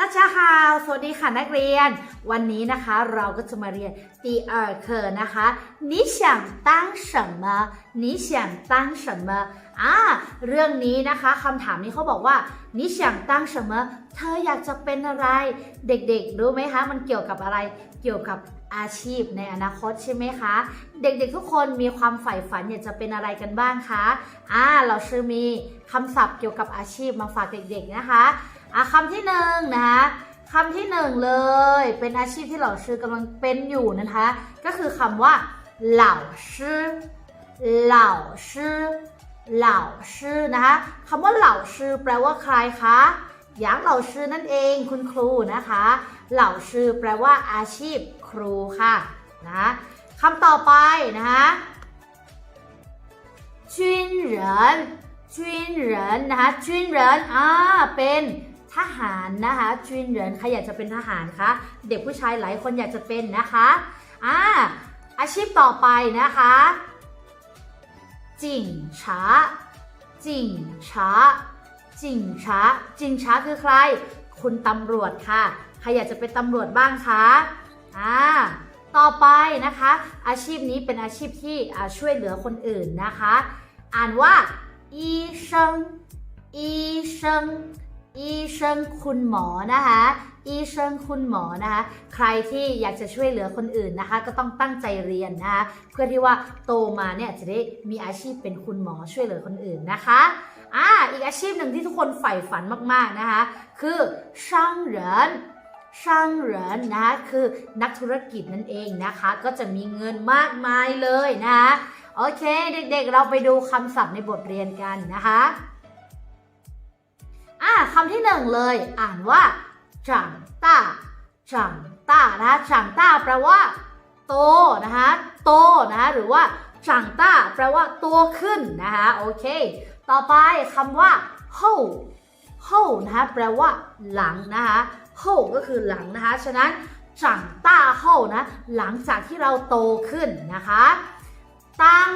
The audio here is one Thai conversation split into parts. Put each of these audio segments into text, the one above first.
大家好สวัสดีค่ะนักเรียน วันนี้นะคะเราก็จะมาเรียน第二课นะคะ你想当什么你想当什么อ่าเรื่องนี้นะคะคำถามนี้เขาบอกว่า你想当什么เธออยากจะเป็นอะไร เด็กๆ รู้ไหมคะ มันเกี่ยวกับอะไร เกี่ยวกับ อาชีพในอนาคตใช่ไหมคะ เด็กๆทุกคนมีความใฝ่ฝันอยากจะเป็นอะไรกันบ้างคะอ่าเราชื่อมีคำศัพท์เกี่ยวกับอาชีพมาฝากเด็กๆนะคะอะคำที่หนึ่งนะคะคำที่หนึ่งเลย เป็นอาชีพที่เหล่าชื่อกำลังเป็นอยู่นะคะ ก็คือคำว่าเหล่าชื่อเหล่าชื่อเหล่าชื่อนะคะคำว่าเหล่าชื่อแปลว่าใครคะหยางเหล่าชื่อนั่นเองคุณครูนะคะ เหล่าชื่อแปลว่าอาชีพ ครูค่ะนะคำต่อไปนะคะจุนเหรินจุนเหรินนะคะจุนเหรินอ่าเป็นทหารนะคะจุนเหรินใครอยากจะเป็นทหารคะเด็กผู้ชายหลายคนอยากจะเป็นนะคะอ่าอาชีพต่อไปนะคะจิงช้าจิงช้าจิงช้าจิงช้าคือใคร คุณตำรวจค่ะ ใครอยากจะเป็นตำรวจบ้างคะ อ่าต่อไปนะคะ อาชีพนี้เป็นอาชีพที่ช่วยเหลือคนอื่นนะคะ อ่านว่าอีเซิงอีเซิงอีเซิงคุณหมอนะคะอีเซิงคุณหมอนะคะ ใครที่อยากจะช่วยเหลือคนอื่นนะคะ ก็ต้องตั้งใจเรียนนะคะเพื่อที่ว่าโตมาเนี่ยจะได้มีอาชีพเป็นคุณหมอช่วยเหลือคนอื่นนะคะอ่าอีกอาชีพหนึ่งที่ทุกคนใฝ่ฝันมากๆนะคะ คือช่างเหริน ช่างเหรินนะคือนักธุรกิจนั่นเองนะคะ ก็จะมีเงินมากมายเลยนะคะ โอเค เด็กๆ เราไปดูคำศัพท์ในบทเรียนกันนะคะอะคำที่หนึ่งเลย อ่านว่าจังต้าจังต้านะจังต้าแปลว่า โตนะคะโตนะคะหรือว่าจังต้าแปลว่าโตขึ้นนะคะโอเค ต่อไปคำว่าเฮาเฮานะคะแปลว่า หลังนะคะ เฮาก็คือหลังนะคะ ฉะนั้นจังต้าเฮานะหลังจากที่เราโตขึ้นนะคะ ตัง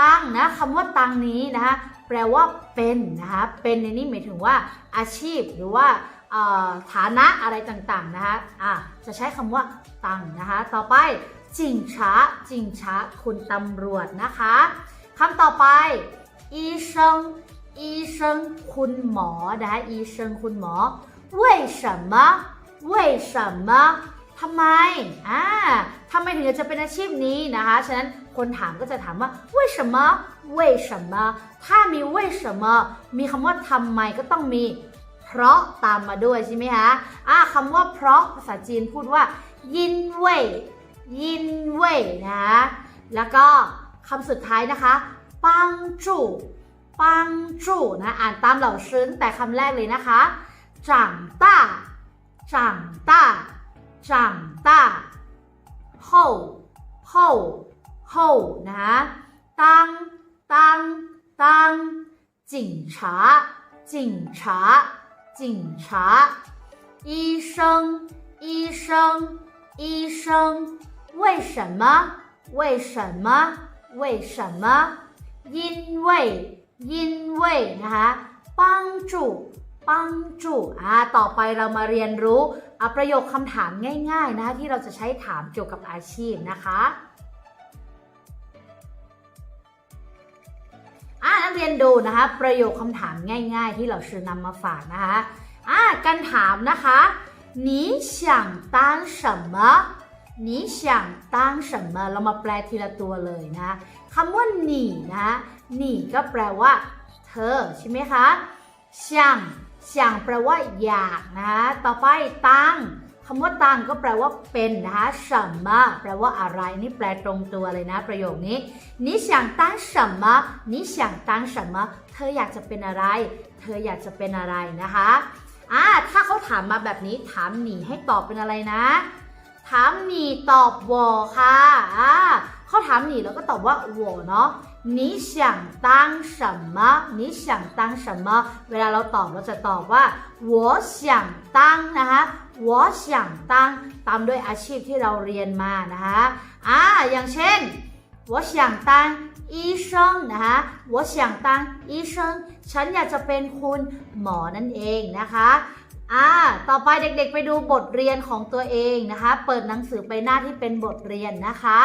ตังนะคำว่าตังนี้นะคะแปลว่าเป็นนะคะเป็นในนี้หมายถึงว่าอาชีพหรือว่าฐานะอะไรต่างๆนะคะะจะใช้คำว่าตังนะคะ ต่อไปจิงช้าจิงช้าคุณตำรวจนะคะคำต่อไปอีเซิงอีเซิงคุณหมอนะคะอีเซิงคุณหมอ 为什么为什么ทำไม อ่าทำไมถึงจะเป็นอาชีพนี้นะคะ ฉะนั้นคนถามก็จะถามว่า为什么为什么ถ้ามี为什么มีคำว่าทำไมก็ต้องมี เพราะตามมาด้วยใช่ไหมคะ อ่าคำว่าเพราะภาษาจีนพูดว่า ยินเว่ยยินเว่ยนะ แล้วก็คำสุดท้ายนะคะ帮助帮助นะ อ่านตามเหล่าซึ้งแต่คำแรกเลยนะคะ 长大，长大，长大。后后后呢？当当当！警察，警察，警察。医生，医生，医生。为什么？为什么？为什么？因为，因为啊，帮助，帮助อ่าต่อไปเรามาเรียนรู้อ่ะประโยคคำถามง่ายๆนะคะที่เราจะใช้ถามเกี่ยวกับอาชีพนะคะ อ่านักเรียนดูนะคะประโยคคำถามง่าย ๆ ที่เราชื่อนำมาฝากนะคะอ่าการถามนะคะ你想当什么你想当什么เรามาแปลทีละตัวเลยนะคำว่าหนีนะคะหนีก็แปลว่า เธอใช่ไหมคะ ช่างแปลว่าอยากนะต่อไปตังคำว่าตังก็แปลว่าเป็นนะคะสัมมาแปลว่าอะไรนี่แปลตรงตัวเลยนะ ประโยคนี้你想当什么你想当什么เธออยากจะเป็นอะไร เธออยากจะเป็นอะไรนะคะอ่าถ้าเขาถามมาแบบนี้ถามหนีให้ตอบเป็นอะไรนะ ถามหนีตอบวอค่ะอ่าเขาถามหนีแล้วก็ตอบว่าวอเนาะ 你想当什么你想当什么เวลาเราตอบเราจะตอบว่า我想当นะคะ我想当ตามด้วยอาชีพที่เราเรียนมานะคะอ่าอย่างเช่น我想当医 อีเซิงนะคะ我想当医生ฉันอยากจะเป็นคุณหมอนั่นเองนะคะอ่าต่อไปเด็กๆไปดูบทเรียนของตัวเองนะคะ เปิดหนังสือไปหน้าที่เป็นบทเรียนนะคะ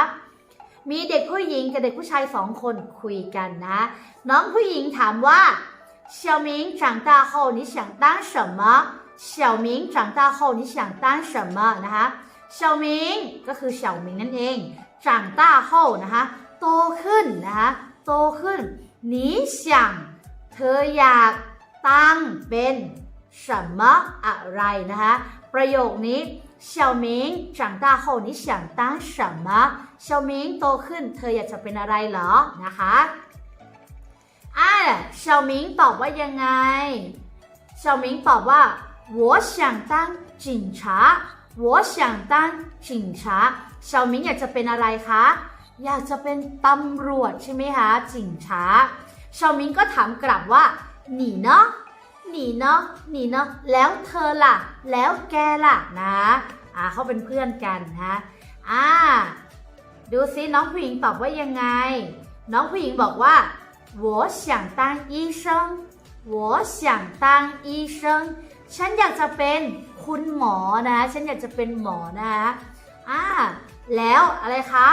มีเด็กผู้หญิงกับเด็กผู้ชายสองคนคุยกันนะ น้องผู้หญิงถามว่า小明长大后你想当什么小明长大后你想当什么นะคะ小明ก็คือ小明นั่นเอง长大后นะคะโตขึ้นนะคะโตขึ้น你想เธออยากตั้งเป็น什么อะไรนะคะประโยคนี้ 小明长大后你想当什么小明โตขึ้น เธออยากจะเป็นอะไรเหรอนะคะอ่าเฉาหมิงตอบว่ายังไงเฉาหมิงตอบว่า我想当警察我想当警察เฉาหมิงอยากจะเป็นอะไรคะ อยากจะเป็นตำรวจใช่ไหมคะจิงช้าเฉาหมิงก็ถามกลับว่าหนีเนาะ หนีเนาะหนีเนาะแล้วเธอล่ะ แล้วแกล่ะนะอ่าเขาเป็นเพื่อนกันนะอ่า ดูซิน้องผู้หญิงตอบว่ายังไง น้องผู้หญิงบอกว่า我想当医生我想当医生ฉันอยากจะเป็นคุณหมอนะ ฉันอยากจะเป็นหมอนะคะอ่า แล้วอะไรคะ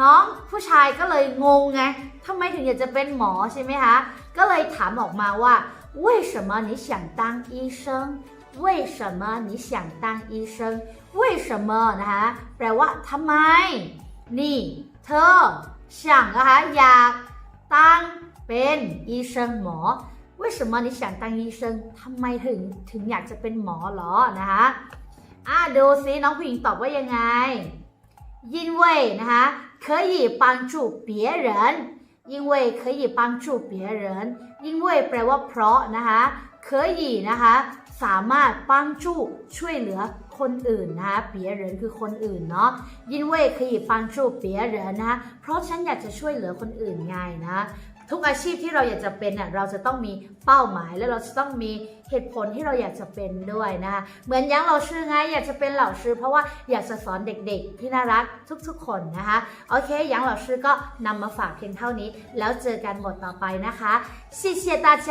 น้องผู้ชายก็เลยงงไงทำไมถึงอยากจะเป็นหมอใช่ไหมคะ ก็เลยถามออกมาว่า 为什么你想当医生为什么你想当医生为什么นะคะแปลว่าทำไม นี่ เธอ想นะคะอยากตั้งเป็น医生หมอ为什么你想当医生ทำไมถึงถึงอยากจะเป็นหมอเหรอนะคะอ่าดูซิน้องผู้หญิงตอบว่ายังไง 因为นะคะ可以帮助别人 因为可以帮助别人因为แปลว่าเพราะนะคะ可以นะคะสามารถ帮助ช่วยเหลือคนอื่นนะคะ别人คือคนอื่นเนาะ因为可以帮助别人นะคะเพราะฉันอยากจะช่วยเหลือคนอื่นไงนะ ทุกอาชีพที่เราอยากจะเป็นน่ะเราจะต้องมีเป้าหมายและเราจะต้องมีเหตุผลที่เราอยากจะเป็นด้วยนะคะเหมือนยังเราชื่อไงอยากจะเป็นเหล่าชื่อเพราะว่าอยากจะสอนเด็กๆ ที่น่ารักทุกๆ คนนะคะโอเคยังเหล่าชื่อก็นำมาฝากเพียงเท่านี้ แล้วเจอกันบทต่อไปนะคะ谢谢大家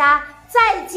再见